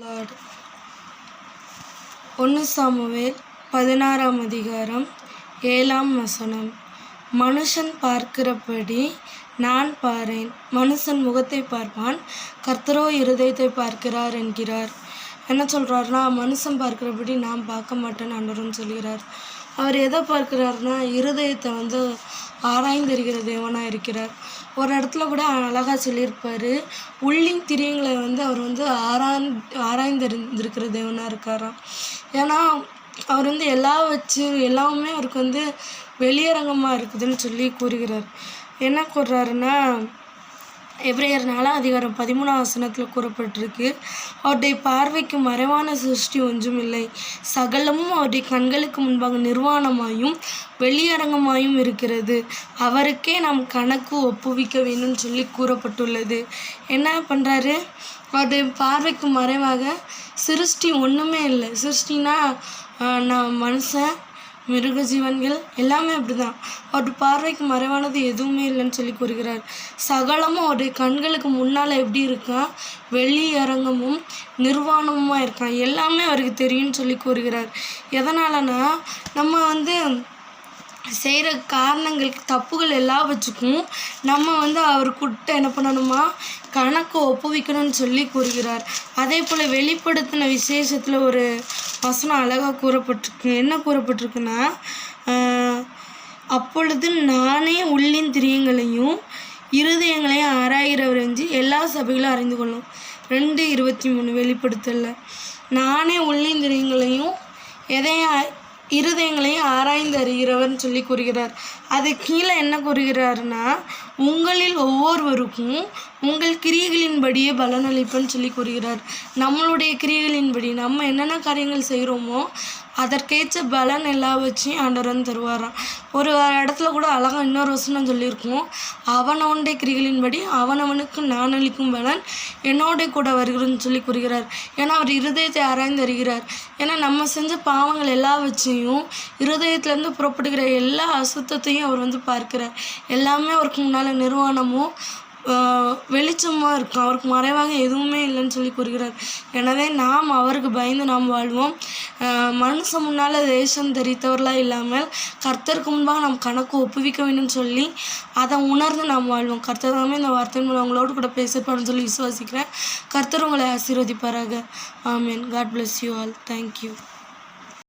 Lord. ஒன்று Samuel பதினாறாம் அதிகாரம் ஏழாம் வசனம். மனுஷன் பார்க்கிறபடி நான் பாரேன். மனுஷன் முகத்தை பார்ப்பான். கர்த்தரோ இருதயத்தை பார்க்கிறார் என்கிறார். என்ன சொல்கிறாருன்னா மனுஷன் பார்க்கிறபடி நான் பார்க்க மாட்டேன் அன்றரும் சொல்கிறார். அவர் எதை பார்க்கிறாருன்னா இருதயத்தை வந்து ஆராய்ந்திருக்கிற தேவனாக இருக்கிறார். ஒரு இடத்துல கூட அழகாக சொல்லியிருப்பார் உள்ளின் திரியங்களை வந்து அவர் வந்து ஆராய் ஆராய்ந்திருந்திருக்கிற தேவனாக இருக்காராம். ஏன்னா அவர் வந்து எல்லா வச்சு எல்லாமே அவருக்கு வந்து வெளியரங்கமாக இருக்குதுன்னு சொல்லி கூறுகிறார். என்ன கூறுறாருன்னா எப்ரேயர் நாலாம் அதிகாரம் பதிமூணாம் வசனத்தில் கூறப்பட்டிருக்கு. அவருடைய பார்வைக்கு மறைவான சிருஷ்டி ஒன்றும் இல்லை சகலமும் அவருடைய கண்களுக்கு முன்பாக நிர்வாணமாயும் வெளியரங்கமாயும் இருக்கிறது. அவருக்கே நாம் கணக்கு ஒப்புவிக்க வேணும்னு சொல்லி கூறப்பட்டுள்ளது. என்ன பண்ணுறாரு அவருடைய பார்வைக்கு மறைவாக சிருஷ்டி ஒன்றுமே இல்லை. சிருஷ்டினா நான் மனுஷன் மிருக ஜீவன்கள் எல்லாமே அப்படிதான். அவருடைய பார்வைக்கு மறைவானது எதுவுமே இல்லைன்னு சொல்லி கூறுகிறார். சகலமும் அவருடைய கண்களுக்கு முன்னால் எப்படி இருக்கான் வெளியரங்கமும் நிர்வாணமுமாக இருக்கான் எல்லாமே அவருக்கு தெரியும்னு சொல்லி கூறுகிறார். எதனாலனா நம்ம வந்து செய்கிற காரணங்களுக்கு தப்புகள் எல்லாவற்றுக்கும் வச்சுக்கும் நம்ம வந்து அவர்கிட்ட என்ன பண்ணணுமா? கணக்கு ஒப்புவிக்கணும்னு சொல்லி கூறுகிறார். அதே போல் வெளிப்படுத்தின விசேஷத்தில் ஒரு வசனம் அழகாக கூறப்பட்டிருக்கு. என்ன கூறப்பட்டிருக்குன்னா அப்பொழுது நானே உள்ளின் திரியங்களையும் இருதயங்களையும் ஆராய்கிறவர் என்று எல்லா சபைகளும் அறிந்து கொள்ளும். ரெண்டு இருபத்தி மூணு வெளிப்படுத்தல நானே உள்ளின் திரியங்களையும் எதையும் இருதயங்களையும் ஆராய்ந்து அறிகிறவர்னு சொல்லி கூறுகிறார். அது கீழே என்ன கூறுகிறாருன்னா உங்களில் ஒவ்வொருவருக்கும் உங்கள் கிரியைகளின்படியே பலனளிப்பன்னு சொல்லி கூறுகிறார். நம்மளுடைய கிரியைகளின்படி நம்ம என்னென்ன காரியங்கள் செய்கிறோமோ அதற்கேற்ற பலன் எல்லா வச்சையும் ஆண்டவரன் தருவாராம். ஒரு இடத்துல கூட அழகாக இன்னொரு வசனம் சொல்லியிருக்கோம். அவனவனுடைய கிரிகளின்படி அவனவனுக்கு நான் அளிக்கும் பலன் என்னோட கூட வருகிறன்னு சொல்லி கூறுகிறார். ஏன்னா அவர் இருதயத்தை ஆராய்ந்து அறிகிறார். ஏன்னா நம்ம செஞ்ச பாவங்கள் எல்லா வச்சையும் இருதயத்துலேருந்து புறப்படுகிற எல்லா அசுத்தத்தையும் அவர் வந்து பார்க்கிறார். எல்லாமே அவருக்கு முன்னால் நிர்வாணமும் வெளிச்சமாக இருக்கும். அவருக்கு மறைவாக எதுவுமே இல்லைன்னு சொல்லி கூறுகிறார். எனவே நாம் அவருக்கு பயந்து நாம் வாழ்வோம். மனுஷன் முன்னால் தேசம் தெரித்தவர்களாக இல்லாமல் கர்த்தருக்கு முன்பாக நாம் கணக்கு ஒப்புவிக்க வேண்டும் சொல்லி அதை உணர்ந்து நாம் வாழ்வோம். கர்த்தர் தாமே இந்த வார்த்தையின் மூலம் உங்களோடு கூட பேசப்படுன்னு சொல்லி விசுவாசிக்கிறேன். கர்த்தர் உங்களை ஆசீர்வதிப்பாராக. ஆமீன். God bless you all thank you